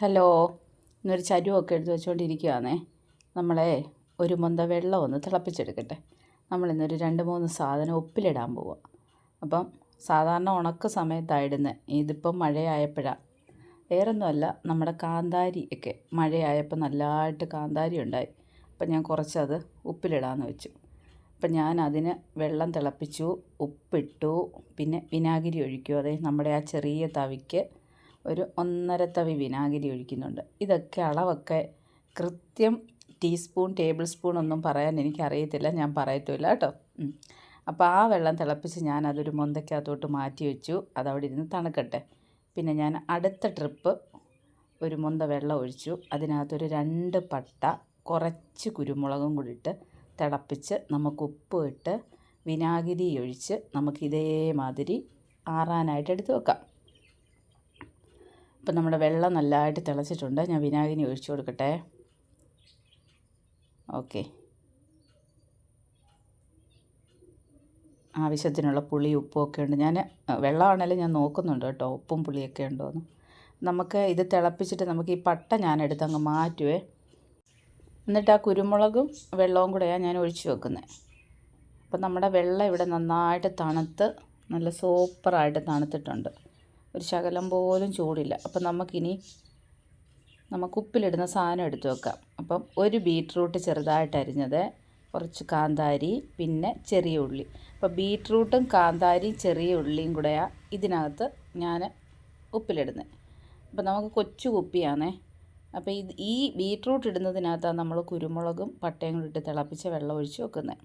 Hello ഇന്നൊരു ചരുവൊക്കെ എടുത്ത് വെച്ചുകൊണ്ടിരിക്കുകയാണേ നമ്മളെ ഒരു മൊന്ത വെള്ളം ഒന്ന് തിളപ്പിച്ചെടുക്കട്ടെ. നമ്മളിന്നൊരു രണ്ട് മൂന്ന് സാധനം ഉപ്പിലിടാൻ പോവുക അപ്പം സാധാരണ ഉണക്ക സമയത്തായിടുന്നത് ഇതിപ്പം മഴയായപ്പോഴാണ് വേറൊന്നുമല്ല നമ്മുടെ കാന്താരി ഒക്കെ മഴയായപ്പോൾ നല്ലതായിട്ട് കാന്താരി ഉണ്ടായി. അപ്പം ഞാൻ കുറച്ചത് ഉപ്പിലിടാമെന്ന് വെച്ചു. അപ്പം ഞാൻ അതിന് വെള്ളം തിളപ്പിച്ചു ഉപ്പിട്ടു പിന്നെ വിനാഗിരി ഒഴിക്കും അതായത് നമ്മുടെ ആ ചെറിയ തവിക്ക് ഒരു ഒന്നര തവി വിനാഗിരി ഒഴിക്കുന്നുണ്ട്. ഇതൊക്കെ അളവൊക്കെ കൃത്യം ടീസ്പൂൺ ടേബിൾ സ്പൂൺ ഒന്നും പറയാൻ എനിക്കറിയത്തില്ല. ഞാൻ പറയത്തുമില്ല കേട്ടോ. അപ്പോൾ ആ വെള്ളം തിളപ്പിച്ച് ഞാൻ അതൊരു മൊന്തയ്ക്കകത്തോട്ട് മാറ്റി വെച്ചു. അതവിടെ ഇരുന്ന് തണുക്കട്ടെ. പിന്നെ ഞാൻ അടുത്ത ട്രിപ്പ് ഒരു മൊന്ത വെള്ളം ഒഴിച്ചു. അതിനകത്തൊരു രണ്ട് പട്ട കുറച്ച് കുരുമുളകും കൂടി ഇട്ട് തിളപ്പിച്ച് നമുക്ക് ഉപ്പ് ഇട്ട് വിനാഗിരി ഒഴിച്ച് നമുക്ക് ഇതേമാതിരി ആറാനായിട്ട് എടുത്ത് വെക്കാം. ഇപ്പം നമ്മുടെ വെള്ളം നല്ലതായിട്ട് തിളച്ചിട്ടുണ്ട്. ഞാൻ വിനാഗിരി ഒഴിച്ചു കൊടുക്കട്ടെ. ഓക്കെ. ആവശ്യത്തിനുള്ള പുളി ഉപ്പും ഒക്കെ ഉണ്ട്. ഞാൻ വെള്ളമാണെങ്കിലും ഞാൻ നോക്കുന്നുണ്ട് കേട്ടോ. ഉപ്പും പുളിയൊക്കെ ഉണ്ടോയെന്ന് നമുക്ക് ഇത് തിളപ്പിച്ചിട്ട് നമുക്ക് ഈ പട്ട ഞാൻ എടുത്ത് അങ്ങ് മാറ്റുവേ. എന്നിട്ട് ആ കുരുമുളകും വെള്ളവും കൂടെയാണ് ഞാൻ ഒഴിച്ചു വെക്കുന്നത് അപ്പം നമ്മുടെ വെള്ളം ഇവിടെ നന്നായിട്ട് തണുത്ത് നല്ല സൂപ്പറായിട്ട് തണുത്തിട്ടുണ്ട്. ഒരു ശകലം പോലും ചൂടില്ല. അപ്പം നമുക്കിനി നമുക്ക് ഉപ്പിലിടുന്ന സാധനം എടുത്ത് വെക്കാം. അപ്പം ഒരു ബീട്രൂട്ട് ചെറുതായിട്ട് അരിഞ്ഞത് കുറച്ച് കാന്താരി പിന്നെ ചെറിയ ഉള്ളി. അപ്പോൾ ബീട്രൂട്ടും കാന്താരിയും ചെറിയ ഉള്ളിയും കൂടെയാണ് ഇതിനകത്ത് ഞാൻ ഉപ്പിലിടുന്നത് അപ്പം നമുക്ക് കൊച്ചു കുപ്പിയാണേ. അപ്പോൾ ഇത് ഈ ബീട്രൂട്ട് ഇടുന്നതിനകത്താണ് നമ്മൾ കുരുമുളകും പട്ടയും കൂടി ഇട്ട് തിളപ്പിച്ച് വെള്ളം ഒഴിച്ച് വെക്കുന്നത്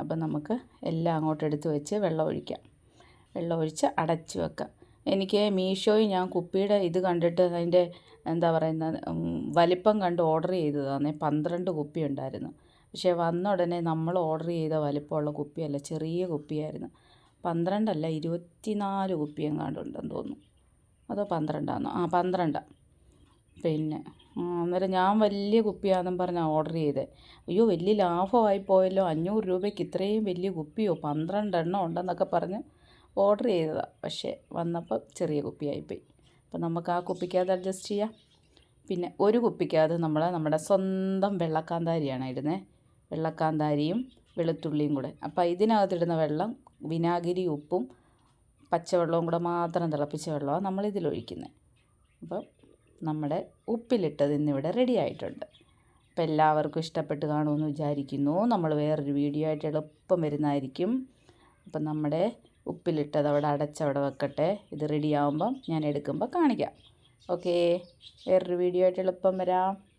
അപ്പം നമുക്ക് എല്ലാം അങ്ങോട്ട് എടുത്ത് വെച്ച് വെള്ളം ഒഴിക്കാം. വെള്ളം ഒഴിച്ച് അടച്ച് വെക്കാം. എനിക്ക് മീഷോയിൽ ഞാൻ കുപ്പിയുടെ ഇത് കണ്ടിട്ട് അതിന്റെ എന്താ പറയുന്നത് വലിപ്പം കണ്ട് ഓർഡർ ചെയ്തതാണ് പന്ത്രണ്ട് കുപ്പി ഉണ്ടായിരുന്നു. പക്ഷേ വന്ന ഉടനെ നമ്മൾ ഓർഡർ ചെയ്ത വലിപ്പമുള്ള കുപ്പിയല്ല ചെറിയ കുപ്പിയായിരുന്നു. പന്ത്രണ്ടല്ല ഇരുപത്തിനാല് കുപ്പി എങ്ങാണ്ടുണ്ടെന്ന് തോന്നുന്നു. അതോ പന്ത്രണ്ടാണോ ആ പന്ത്രണ്ടാണ് പിന്നെ അന്നേരം ഞാൻ വലിയ കുപ്പിയാണെന്നും പറഞ്ഞാൽ ഓർഡർ ചെയ്തത് അയ്യോ വലിയ ലാഭമായി പോയല്ലോ അഞ്ഞൂറ് രൂപയ്ക്ക് ഇത്രയും വലിയ കുപ്പിയോ പന്ത്രണ്ടെണ്ണം ഉണ്ടെന്നൊക്കെ പറഞ്ഞ് ഓർഡർ ചെയ്തതാണ് പക്ഷേ വന്നപ്പോൾ ചെറിയ കുപ്പിയായിപ്പോയി. അപ്പം നമുക്ക് ആ കുപ്പിക്കകത്ത് അഡ്ജസ്റ്റ് ചെയ്യാം. പിന്നെ ഒരു കുപ്പിക്കകത്ത് നമ്മൾ നമ്മുടെ സ്വന്തം വെള്ളക്കാന്താരിയാണ് ഇടുന്നത് വെള്ളക്കാന്താരിയും വെളുത്തുള്ളിയും കൂടെ. അപ്പോൾ ഇതിനകത്തിടുന്ന വെള്ളം വിനാഗിരി ഉപ്പും പച്ചവെള്ളവും കൂടെ മാത്രം തിളപ്പിച്ച വെള്ളമാണ് നമ്മളിതിലൊഴിക്കുന്നത് അപ്പം നമ്മുടെ ഉപ്പിലിട്ടത് ഇന്നിവിടെ റെഡി ആയിട്ടുണ്ട്. അപ്പം എല്ലാവർക്കും ഇഷ്ടപ്പെട്ട് കാണുമെന്ന് വിചാരിക്കുന്നു. നമ്മൾ വേറൊരു വീഡിയോ ആയിട്ട് എളുപ്പം വരുന്നതായിരിക്കും. അപ്പം നമ്മുടെ ഉപ്പിലിട്ടത് അവിടെ അടച്ചവിടെ വെക്കട്ടെ. ഇത് റെഡി ആകുമ്പം ഞാൻ എടുക്കുമ്പോൾ കാണിക്കാം. ഓക്കേ വേറൊരു വീഡിയോ ആയിട്ട് എളുപ്പം വരാം.